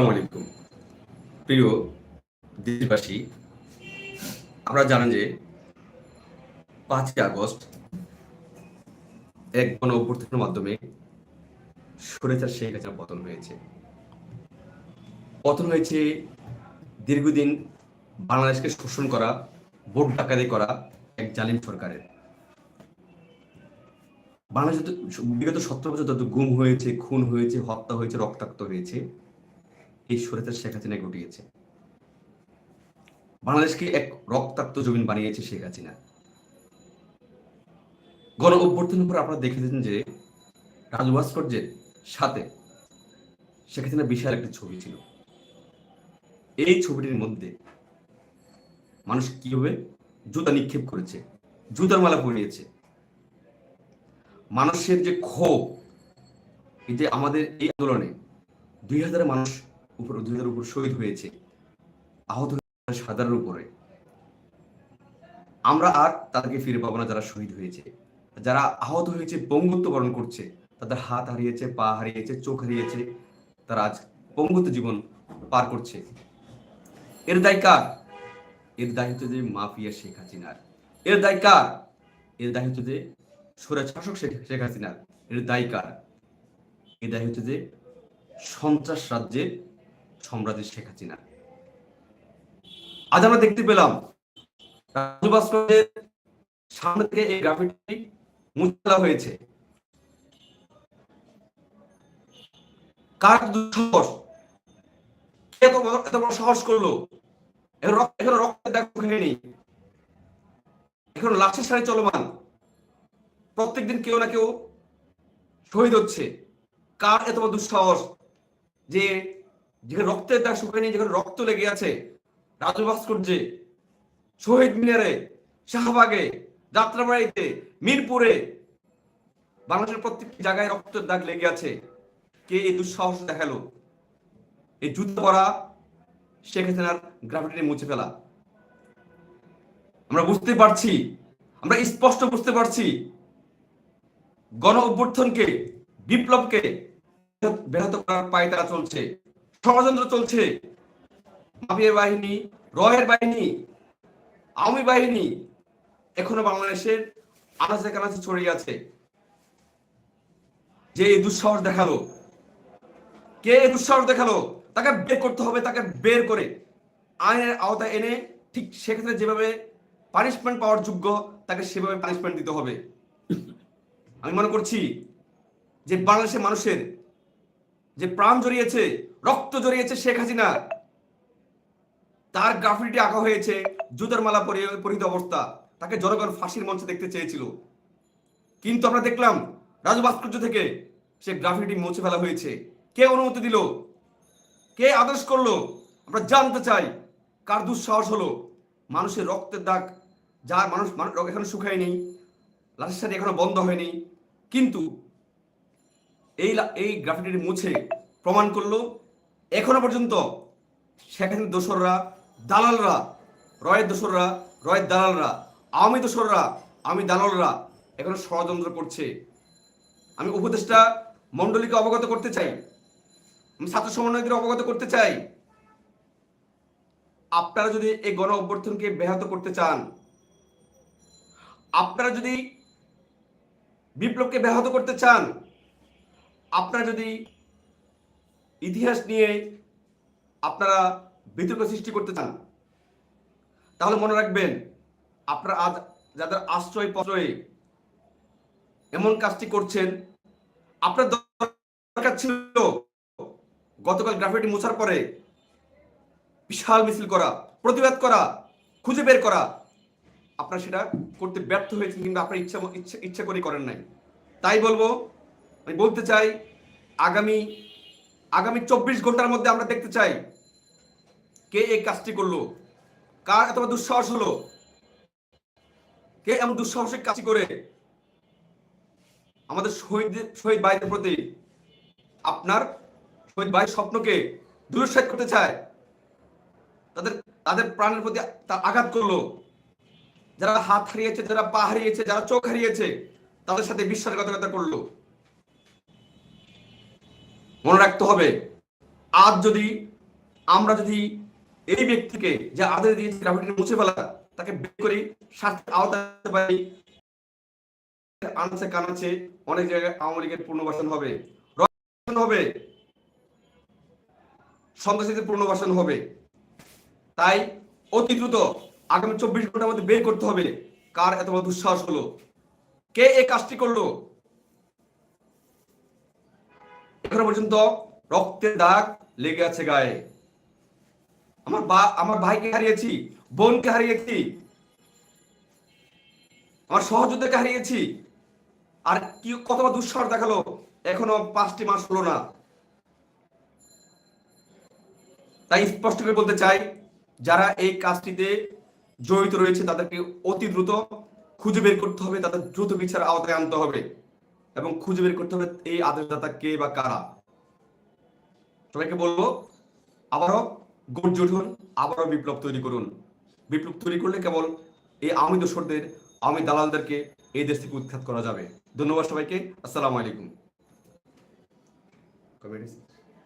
আলাইকুম। প্রিয় দেশবাসী, আমরা জানেন যে পাঁচই আগস্ট এক গণ অভ্যর্থনের মাধ্যমে শেখ হাসিনা পতন হয়েছে। পতন হয়েছে দীর্ঘদিন বাংলাদেশকে শোষণ করা, ভোট ডাকাতি করা এক জালিম সরকারের। বাংলাদেশ বিগত সতেরো বছর যত গুম হয়েছে, খুন হয়েছে, হত্যা হয়েছে, রক্তাক্ত হয়েছে এই সরেচার শেখ হাসিনা ঘটিয়েছে। বাংলাদেশকে এক রক্তাক্ত জমিন বানিয়েছে শেখ হাসিনা। গণ অভ্যর্থনের পর আপনারা দেখেছেন যে রাজু ভাস্কর্যের সাথে শেখ হাসিনা বিশাল একটি ছবি ছিল। এই ছবিটির মধ্যে মানুষ কীভাবে জুতা নিক্ষেপ করেছে, জুতার মালা পরিয়েছে মানুষের যে ক্ষোভ, এই যে আমাদের এই আন্দোলনে দুই হাজার মানুষ উপর হাজার উপর শহীদ হয়েছে। আহত সাধারণ উপরে। আমরা আর তাদেরকে ফিরে পাবো না যারা শহীদ হয়েছে। যারা আহত হয়েছে, পঙ্গুত্ব বরণ করছে, তাদের হাত হারিয়েছে, পা হারিয়েছে, চোখ হারিয়েছে, তারা আজ পঙ্গুত্ব জীবন পার করছে। এর দায় কার? এর দায় হচ্ছে যে মাফিয়া শেখ হাসিনার। এর দায় কার? এর দায় হচ্ছে যে সুরাজ শাসক শেখ হাসিনার। এর দায় কার? এর দায় হচ্ছে যে সন্ত্রাস রাজ্যের সম্রাটের শেখ হাসিনা। আজ আমরা দেখতে পেলাম রাজু সামনে থেকে এই গ্রাফিটি মুছে হয়েছে। কার দুঃসাহস এত বড় এত বড় সাহস করল? এখন রক্ত এখন রক্তের দাগ এখন লাশের চলমান। প্রত্যেকদিন কেউ না কেউ শহীদ হচ্ছে। কার এত বড় দুঃসাহস যে যেখানে রক্তের দাগ শুকায়নি, যেখানে রক্ত লেগে আছে, রাজু ভাস্কর্যে, শহীদ মিনারে, শাহবাগে, যাত্রাবাড়িতে, মিরপুরে, বাংলাদেশের প্রত্যেকটি জায়গায় রক্তের দাগ লেগে আছে। কে এই দুঃসাহস দেখাল? এই যুদ্ধ করা শেখ হাসিনার গ্রাফিটি মুছে ফেলা। আমরা বুঝতে পারছি, আমরা স্পষ্ট বুঝতে পারছি, গণ অভ্যর্থনকে বিপ্লবকে ব্যাহত করার পায়ে তারা চলছে। ষড়যন্ত্র চলছে। মাফিয়া বাহিনী, রয়ের বাহিনী, আওয়ামী বাহিনী এখনও বাংলাদেশের আনাচে কানাচে ছড়িয়ে আছে। যে এই দুঃসাহস দেখাল, কে দুঃসাহস দেখাল, তাকে বের করতে হবে, তাকে বের করে। আইনের আওতায় এনে ঠিক সেক্ষেত্রে যেভাবে পানিশমেন্ট পাওয়ার যোগ্য, তাকে সেভাবে পানিশমেন্ট দিতে হবে। আমি মনে করছি যে বাংলাদেশের মানুষের যে প্রাণ জড়িয়েছে, রক্ত জড়িয়েছে শেখ হাসিনা, তার গ্রাফিটি আঁকা হয়েছে জুতার মালা পরিহিত অবস্থা। তাকে জনগণ ফাঁসির মঞ্চে দেখতে চেয়েছিল। কিন্তু আমরা দেখলাম রাজু ভাস্কর্য থেকে সে গ্রাফিটি মুছে ফেলা হয়েছে। কে অনুমতি দিল? কে আদেশ করল? আমরা জানতে চাই। কার দুঃসাহস হলো? মানুষের রক্তের দাগ যা মানুষ মানুষ এখনও শুকায়নি, লাশের সাথে এখনও বন্ধ হয়নি। কিন্তু এই এই গ্রাফিটি মুছে প্রমাণ করল এখনও পর্যন্ত সেখানে দোসররা, দালালরা, রয়ের দোসররা, রয়ের দালালরা, আওয়ামী দোসররা আমি দালালরা এখনও ষড়যন্ত্র করছে। আমি উপদেষ্টা মণ্ডলীকে অবগত করতে চাই, আমি ছাত্র সমন্বয়দের অবগত করতে চাই। আপনারা যদি এই গণ অভ্যর্থনকে ব্যাহত করতে চান, আপনারা যদি বিপ্লবকে ব্যাহত করতে চান আপনারা যদি ইতিহাস নিয়ে আপনারা বিতর্ক সৃষ্টি করতে চান, তাহলে মনে রাখবেন, আপনারা আজ যাদের আশ্রয় প্রশ্রয়ে এমন কাজটি করছেন, আপনার দরকার ছিল গতকাল গ্রাফিটি মোছার পরে বিশাল মিছিল করা, প্রতিবাদ করা, খুঁজে বের করা। আপনারা সেটা করতে ব্যর্থ হয়েছেন কিন্তু আপনার ইচ্ছা ইচ্ছা ইচ্ছা করে করেন নাই। তাই বলব আমি বলতে চাই, আগামী আগামী চব্বিশ ঘণ্টার মধ্যে আমরা দেখতে চাই কে এই কাজটি করল, কার এত দুঃসাহস হলো, কে এমন দুঃসাহসিক কাজটি করে। আমাদের শহীদ শহীদ ভাইদের প্রতি আপনার শহীদ ভাইয়ের স্বপ্নকে দুরুৎসাহিত করতে চায়। তাদের তাদের প্রাণের প্রতি তার আঘাত করল। যারা হাত হারিয়েছে, যারা পা হারিয়েছে, যারা চোখ হারিয়েছে, তাদের সাথে বিশ্বাসঘাতকতা করল। মনে রাখতে হবে, আজ যদি আমরা যদি এই ব্যক্তিকে যে আদেশ দিয়েছে গ্রাফিটি মুছে ফেলা, তাকে বের করি আওতায় আনতে পারি, আনছে কানাচ্ছে অনেক জায়গায় আওয়ামী লীগের পুনর্বাসন হবে। হবে। সন্ত্রাসীদের পুনর্বাসন হবে। তাই অতি দ্রুত আগামী চব্বিশ ঘণ্টার মধ্যে বের করতে হবে। কার এত বড় দুঃসাহস হলো? কে এই কাজটি করল? এখনও পর্যন্ত রক্তের দাগ লেগে আছে গায়ে। আমার বা, আমার ভাইকে হারিয়েছি, বোনকে হারিয়েছি, আমার সহযোদ্ধাকে হারিয়েছি, আর কি কতবার দুঃসাহস দেখাল, এখনও পাঁচটি মাস হলো না। তাই স্পষ্ট করে বলতে চাই, যারা এই কাজটিতে জড়িত রয়েছে, তাদেরকে অতি দ্রুত খুঁজে বের করতে হবে, তাদের দ্রুত বিচার আওতায় আনতে হবে। এবং খুঁজে বের করতে হবে এই আদেশদাতা কে বা কারা। সবাইকে বলব, আবারও গর্জ উঠুন, আবারও বিপ্লব তৈরি করুন। বিপ্লব তৈরি করলে কেবল এই আমি দোষরদের আমি দালালদেরকে এই দেশ থেকে উৎখাত করা যাবে। ধন্যবাদ সবাইকে। আসসালামু আলাইকুম।